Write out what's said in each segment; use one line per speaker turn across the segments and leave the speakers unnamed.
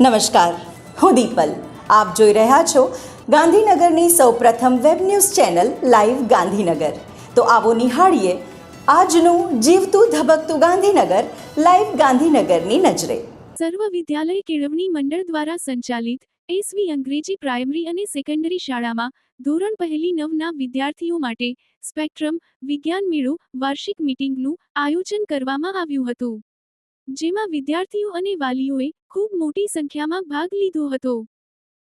નમસ્કાર. હું દીપલ. આપ જોઈ રહ્યા છો ગાંધીનગરની સૌપ્રથમ web news channel live Gandhinagar. તો આવો નિહાળીએ આજનું જીવતું ધબકતું ગાંધીનગર લાઈવ ગાંધીનગરની નજરે.
સર્વ વિદ્યાલય કેળવણી મંડળ દ્વારા સંચાલિત એસવી અંગ્રેજી પ્રાઇમરી અને સેકન્ડરી શાળામાં ધોરણ પહેલી નવના વિદ્યાર્થીઓ માટે સ્પેક્ટ્રમ વિજ્ઞાન મેળો વાર્ષિક મીટિંગનું આયોજન કરવામાં આવ્યું હતું. જેમાં વિદ્યાર્થીઓ અને વાલીઓએ ખૂબ મોટી સંખ્યામાં ભાગ લીધો હતો.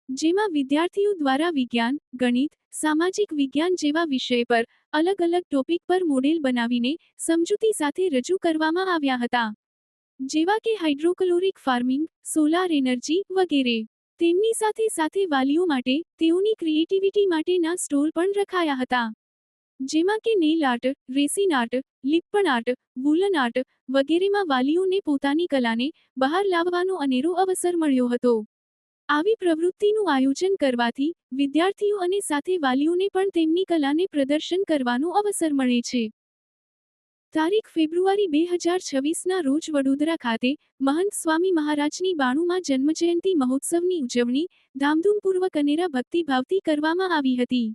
જેમાં વિદ્યાર્થીઓ દ્વારા વિજ્ઞાન, ગણિત, સામાજિક વિજ્ઞાન જેવા વિષય પર અલગ અલગ ટોપિક પર મોડેલ બનાવીને સમજૂતી સાથે રજૂ કરવામાં આવ્યા હતા. જેવા કે હાઇડ્રોકલોરિક ફાર્મિંગ, સોલાર એનર્જી વગેરે. તેમની સાથે સાથે વાલીઓ માટે તેઓની ક્રિએટિવિટી માટેના સ્ટોલ પણ રખાયા હતા. જેમાં કે nail art, resin art, lippan art, woollen art વગેરેમાં વાલીઓને પોતાની કલાને બહાર લાવવાનો અનેરો અવસર મળ્યો હતો. આવી પ્રવૃત્તિનું આયોજન કરવાથી વિદ્યાર્થીઓ અને સાથે વાલીઓને પણ તેમની કલાને પ્રદર્શન કરવાનો અવસર મળે છે. તારીખ ફેબ્રુઆરી બે હજાર છવ્વીસના રોજ વડોદરા ખાતે મહંત સ્વામી મહારાજની બાણુમાં જન્મજયંતિ મહોત્સવની ઉજવણી ધામધૂમપૂર્વક અનેરા ભક્તિભાવથી કરવામાં આવી હતી.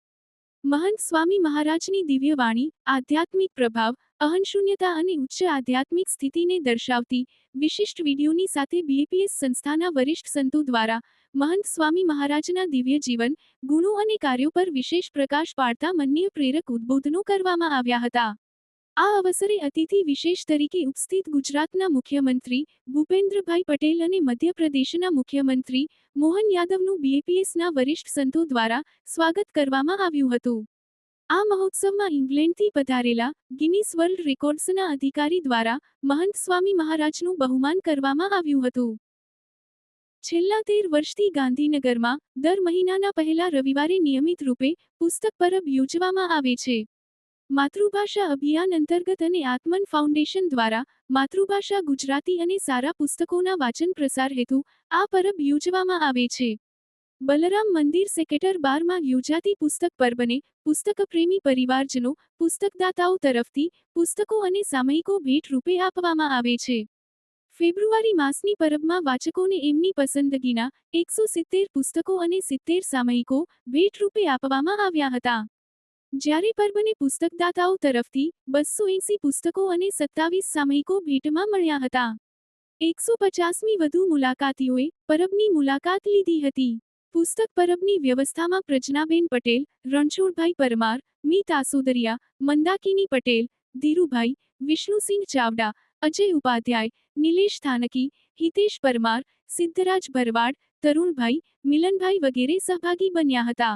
મહંત સ્વામી મહારાજની દિવ્ય વાણી, આધ્યાત્મિક પ્રભાવ અહનશૂન્યતા અને ઉચ્ચ આધ્યાત્મિક સ્થિતિને દર્શાવતી વિશિષ્ટ વિડીયોની સાથે બીએપીએસ સંસ્થાના વરિષ્ઠ સંતો દ્વારા મહંત સ્વામી મહારાજના દિવ્ય જીવન, ગુણો અને કાર્યો પર વિશેષ પ્રકાશ પાડતા મનનીય પ્રેરક ઉદ્બોધનો કરવામાં આવ્યા હતા. આ અવસરે અતિથિ વિશેષ તરીકે ઉપસ્થિત ગુજરાતના મુખ્યમંત્રી ભૂપેન્દ્રભાઈ પટેલ અને મધ્યપ્રદેશના મુખ્યમંત્રી મોહન યાદવનું બીએપીએસના વરિષ્ઠ સંતો દ્વારા સ્વાગત કરવામાં આવ્યું હતું. આ મહોત્સવમાં ઇંગ્લેન્ડથી પધારેલા ગિનીસ વર્લ્ડ રેકોર્ડ્સના અધિકારી દ્વારા મહંત સ્વામી મહારાજનું બહુમાન કરવામાં આવ્યું હતું. છેલ્લા તેર વર્ષથી ગાંધીનગરમાં દર મહિનાના પહેલા રવિવારે નિયમિત રૂપે પુસ્તક પરબ યોજવામાં આવે છે. માતૃભાષા અભિયાન અંતર્ગત અને આત્મન ફાઉન્ડેશન દ્વારા માતૃભાષા ગુજરાતી અને સારા પુસ્તકોના વાચન પ્રસાર હેતુ આ પરબ યોજવામાં આવે છે. બલરામ મંદિર સેક્ટર બારમાં યોજાતી પુસ્તક પર્વને પુસ્તક પ્રેમી પરિવારજનો, પુસ્તકદાતાઓ તરફથી પુસ્તકો અને સામયિકો ભેટ રૂપે આપવામાં આવે છે. ફેબ્રુઆરી માસની પરબમાં વાચકોને એમની પસંદગીના એકસો સિત્તેર પુસ્તકો અને સિત્તેર સામયિકો ભેટ રૂપે આપવામાં આવ્યા હતા. જ્યારે પર્વને પુસ્તકદાતાઓ તરફથી બસો એંસી પુસ્તકો અને સત્તાવીસ સામયિકો ભેટમાં મળ્યા હતા. એકસો પચાસમી વધુ મુલાકાતીઓએ પરબની મુલાકાત લીધી હતી. પુસ્તક પરબની વ્યવસ્થામાં પ્રજ્ઞાબેન પટેલ, રણછોડભાઈ પરમાર, મી. તાસોદરિયા, મંદાકિની પટેલ, ધીરુભાઈ, વિષ્ણુસિંહ ચાવડા, અજય ઉપાધ્યાય, નિલેશ થાનકી, હિતેશ પરમાર, સિદ્ધરાજ ભરવાડ, તરુણભાઈ, મિલનભાઈ વગેરે સહભાગી બન્યા હતા.